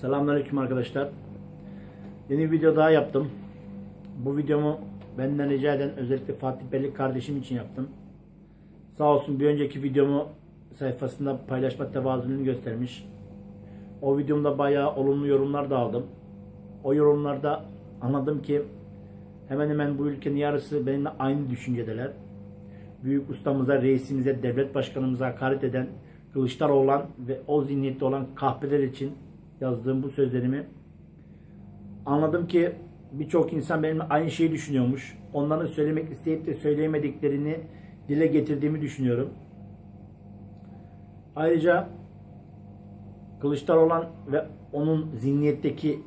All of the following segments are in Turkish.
Selamünaleyküm arkadaşlar. Yeni bir video daha yaptım. Bu videomu benden rica eden özellikle Fatih Belli kardeşim için yaptım. Sağ olsun bir önceki videomu sayfasında paylaşma tevazununu göstermiş. O videomda bayağı olumlu yorumlar da aldım. O yorumlarda anladım ki hemen hemen bu ülkenin yarısı benimle aynı düşüncedeler. Büyük ustamıza, reisimize, devlet başkanımıza hakaret eden Kılıçdaroğlan ve o zihniyette olan kahpeler için yazdığım bu sözlerimi anladım ki birçok insan benimle aynı şeyi düşünüyormuş. Onların söylemek isteyip de söyleyemediklerini dile getirdiğimi düşünüyorum. Ayrıca Kılıçdaroğlan ve onun zihniyetteki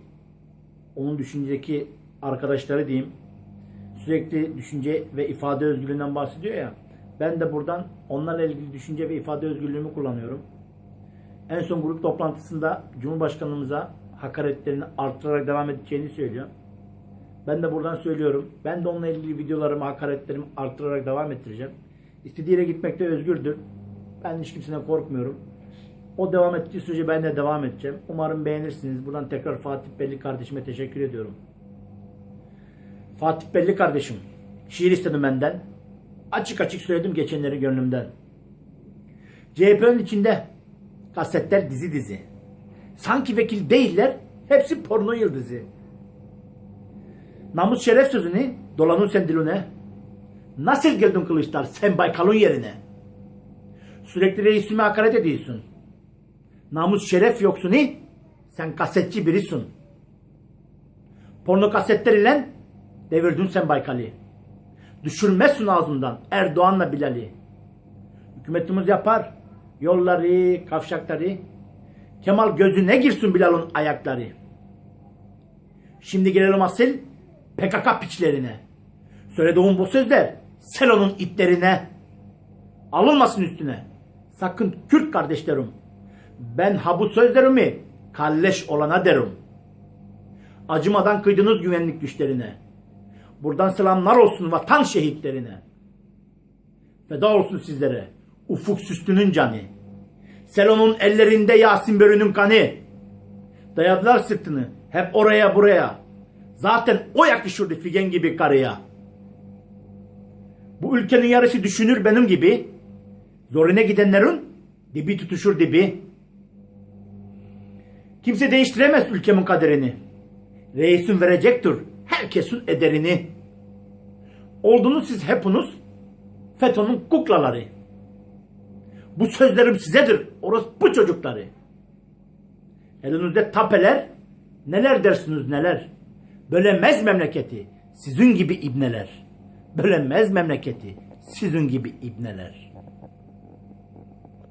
onun düşüncedeki arkadaşları diyeyim sürekli düşünce ve ifade özgürlüğünden bahsediyor ya. Ben de buradan onlarla ilgili düşünce ve ifade özgürlüğümü kullanıyorum. En son grup toplantısında Cumhurbaşkanımıza hakaretlerini artırarak devam edeceğini söylüyor. Ben de buradan söylüyorum. Ben de onunla ilgili videolarımı, hakaretlerimi artırarak devam ettireceğim. İstediği yere gitmekte özgürdür. Ben hiç kimseden korkmuyorum. O devam ettiği sürece ben de devam edeceğim. Umarım beğenirsiniz. Buradan tekrar Fatih Belli kardeşime teşekkür ediyorum. Fatih Belli kardeşim, şiir istedim benden. Açık açık söyledim geçenleri gönlümden. CHP'nin içinde kasetler dizi dizi. Sanki vekil değiller, hepsi porno yıldızı. Namus şeref sözünü dolanın sen dilune. Nasıl geldin Kılıçlar sen Baykal'ın yerine? Sürekli reisime hakaret ediyorsun. Namus şeref yoksun hi? Sen kasetçi birisin. Porno kasetler ile devirdin sen Baykal'ı. Düşürmezsin ağzından Erdoğan'la Bilal'i. Hükümetimiz yapar yolları, kavşakları. Kemal gözüne girsin Bilal'ın ayakları. Şimdi gelelim asıl PKK piçlerine. Söylediğim bu sözler Selo'nun iplerine. Alınmasın üstüne. Sakın Kürt kardeşlerim. Ben ha bu sözlerimi kalleş olana derim. Acımadan kıydınız güvenlik güçlerine. Buradan selamlar olsun vatan şehitlerine. Feda olsun sizlere. Ufuk Süslü'nün canı. Selon'un ellerinde Yasin Börü'nün kanı. Dayadılar sırtını hep oraya buraya. Zaten o yakışırdı figen gibi karıya. Bu ülkenin yarısı düşünür benim gibi. Zoruna gidenlerin dibi tutuşur dibi. Kimse değiştiremez ülkemin kaderini. Reisin verecektir herkesin ederini. Oldunuz siz hepiniz FETÖ'nün kuklaları. Bu sözlerim sizedir orası bu çocukları. Elinizde tapeler neler dersiniz neler. Bölemez memleketi sizin gibi ibneler. Bölemez memleketi sizin gibi ibneler.